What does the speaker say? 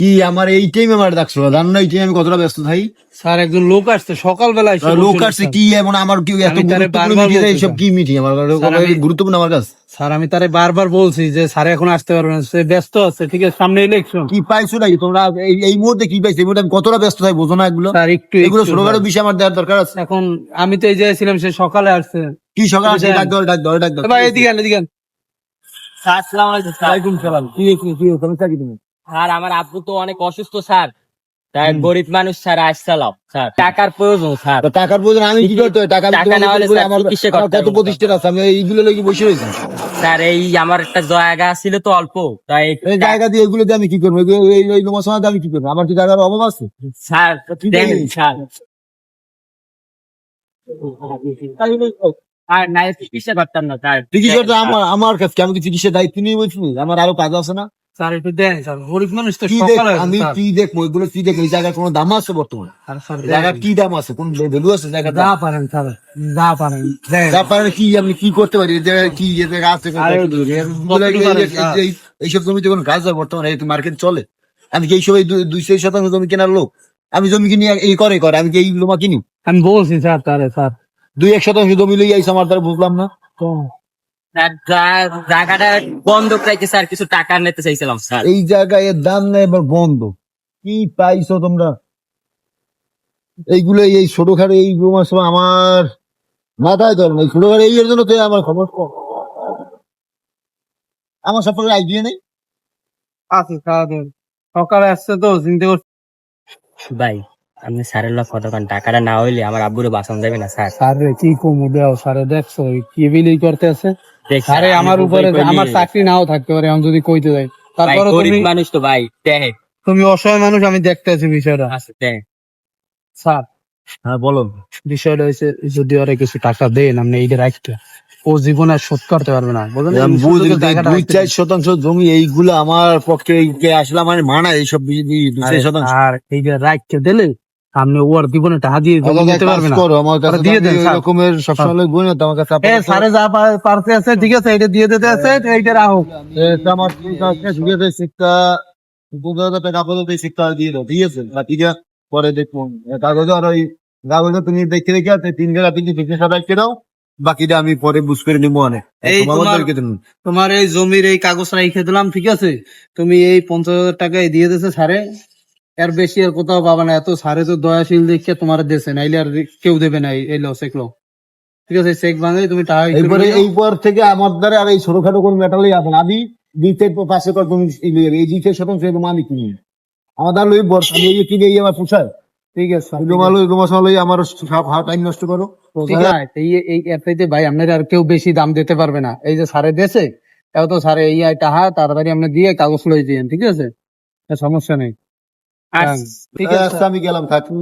কি আমার এই টাইমে আমার ডাকছো জানো না এই টাইমে আমি কতটা ব্যস্ত স্যার একজন লোক আসছে সকালবেলা লোক আসছে কি এমন আমার কি এত স্যার। কি মিটিং আমার গুরুত্বপূর্ণ আমার কাছে। স্যার আমি তারে বারবার বলছি যে স্যার এখন আসতে পারবে না সে ব্যস্ত আছে ঠিক আছে সামনে ইলেকশন কি পাইছো নাকি? তোমরা এই মুহূর্তে কি পাইছো? এই মুহূর্তে আমি কতটা ব্যস্ত থাকি বোঝো না এগুলো? স্যার একটু এগুলো ছোটখাটো বিষয় আমার দেওয়ার দরকার আছে। এখন আমি তো এই জায়গায় ছিলাম সে সকালে আসছে। কি সকালে আসে বুঝলেন? ডাক দাও ডাক দাও ডাক দাও এদিকে এদিকে। আসসালামু আলাইকুম স্যার। ওয়ালাইকুম সালাম। কি কি কি তুমি চাকরি তুমি? স্যার আমার আব্বু তো অনেক অসুস্থ স্যার। তাই গরিব মানুষ স্যার আসসালাম স্যার। টাকার প্রয়োজন স্যার। টাকার প্রয়োজন আমি কি করতে? টাকা টাকা না হলে আমার করতে কত প্রতিষ্ঠান আছে? আমি এইগুলো লেগে বসে রয়েছি। স্যার এই আমার একটা জায়গা ছিল তো অল্প। তাই এই জায়গা দিয়ে এগুলো দিয়ে আমি কি করব? এই এই সময় আমি কি করব? আমার কি জায়গার অভাব আছে? স্যার দেখেন স্যার। আর নাই চিকিৎসা করতাম না স্যার। চিকিৎসা আমার আমার কাছে আমি কি দায়িত্ব নিয়ে বলছি আমার আরও কাজ আছে না? স্যার একটু দেন স্যার। গরিব মানুষ তো কি দেখ সকালে আমি কি দেখব এগুলো কি দেখ এই জায়গার কোনো দাম আছে বর্তমানে? আর স্যার জায়গার দেন। কি দাম আছে? কোন ভ্যালু আছে জায়গার যা পারেন স্যার। যা পারেন দেন। তারপরে কি আমি কি করতে পারি? কি আছে এইসব জমিতে কোনো কাজ হয় বর্তমানে এই মার্কেট চলে। আমি কি এই সবাই দুইশো শতাংশ জমি কেনার লোক? আমি জমি কিনি এই করে করে। আমি কি এই লোমা কিনি? আমি বলছি স্যার তারে স্যার। দুই এক শতাংশ জমি লই আইসা আমার দ্বারা বুঝলাম না। তো জায়গাটা বন্ধক রেখে স্যার কিছু টাকা নিতে চাইছিলাম স্যার। এই জায়গায় এর দাম নেই এবার বন্ধ। কি পাইছো তোমরা? এইগুলো এই ছোটখাটো এই রুমার সময় আমার মাথায় ধরে না। এই ছোটখাটো এই এর জন্য তো আমার খবর কম। আমার সম্পর্কে আইডিয়া নেই। আছে স্যার সকালে আসছে তো চিন্তা করছি। ভাই আপনি স্যারের লোক কতক্ষণ টাকাটা না হইলে আমার আব্বুরে বাঁচানো যাবে না স্যার। স্যার রে কি কমু? দেও স্যারে দেখছ কি বিলি করতে আছে? স্যার, আরে আমার উপরে আমার চাকরি নাও থাকতে পারে আমি যদি কইতে যাই। তারপরে গরিব তুমি মানুষ তো ভাই দেখে। তুমি অসহায় মানুষ আমি দেখতে আছি বিষয়টা। আছে দেখ। স্যার হ্যাঁ বলো বিষয়টা হচ্ছে যদি ওরা কিছু টাকা দেন আপনি এইটা রাখতে। ও জীবনে আর শোধ করতে পারবে না আমি দুই চার শতাংশ জমি এইগুলো আমার পক্ষে আসলে আমার মানা এইসব শতাংশ। আর এইটা রাখতে দিলে আপনি ওর জীবনে টাকা দিয়ে জমি দিতে না। করো, আমার কাছে দিয়ে দেন, আমি রকমের সবসময় তো আমার কাছে এ আপাতত- সারে যা পারতে আছে ঠিক আছে এটা দিয়ে দিতে আছে এইটা রাখো। এটা আমার তিন কাজকে শুকিয়ে শিক্ষা হাজার টাকা আপাতত এই শিক্ষা দিয়ে দাও ঠিক আছে? বাকিটা পরে দেখব। কাগজে আর ওই কাগজে তুমি দেখে রেখে আছে তিন জায়গা তিনটি বিজনেস রেখে দাও বাকিটা আমি পরে বুঝ করে নিবো অনেক। এই তোমার এই জমির এই কাগজ রেখে দিলাম ঠিক আছে? তুমি এই পঞ্চাশ হাজার টাকা দিয়ে দিতেছে সারে এর বেশি আর কোথাও পাবে না। এত সারে তো দয়াশীল দেখে তোমার দেশে নাইলে আর কেউ দেবে না এই লো চেক লো। ঠিক আছে চেক ভাঙে তুমি টাকা এইবারে থেকে আমার দ্বারা আর এই ছোটখাটো কোন মেটালই না। আমি দ্বিতীয় পাশে কর তুমি এই দ্বিতীয় শতাংশ আমি কিনি আমার দ্বারা লই বর্ষ আমি এই কিনে এই আমার পোষায়। ঠিক আছে তোমার লই তোমার আমার টাইম নষ্ট করো। ঠিক আছে এই ভাই আপনার আর কেউ বেশি দাম দিতে পারবে না। এই যে সারে দেশে এও তো সারে এই টাকা তাড়াতাড়ি আপনি দিয়ে কাগজ লই দিয়েন ঠিক আছে? সমস্যা নেই আর ঠিক আছে আচ্ছা, আমি গেলাম থাকি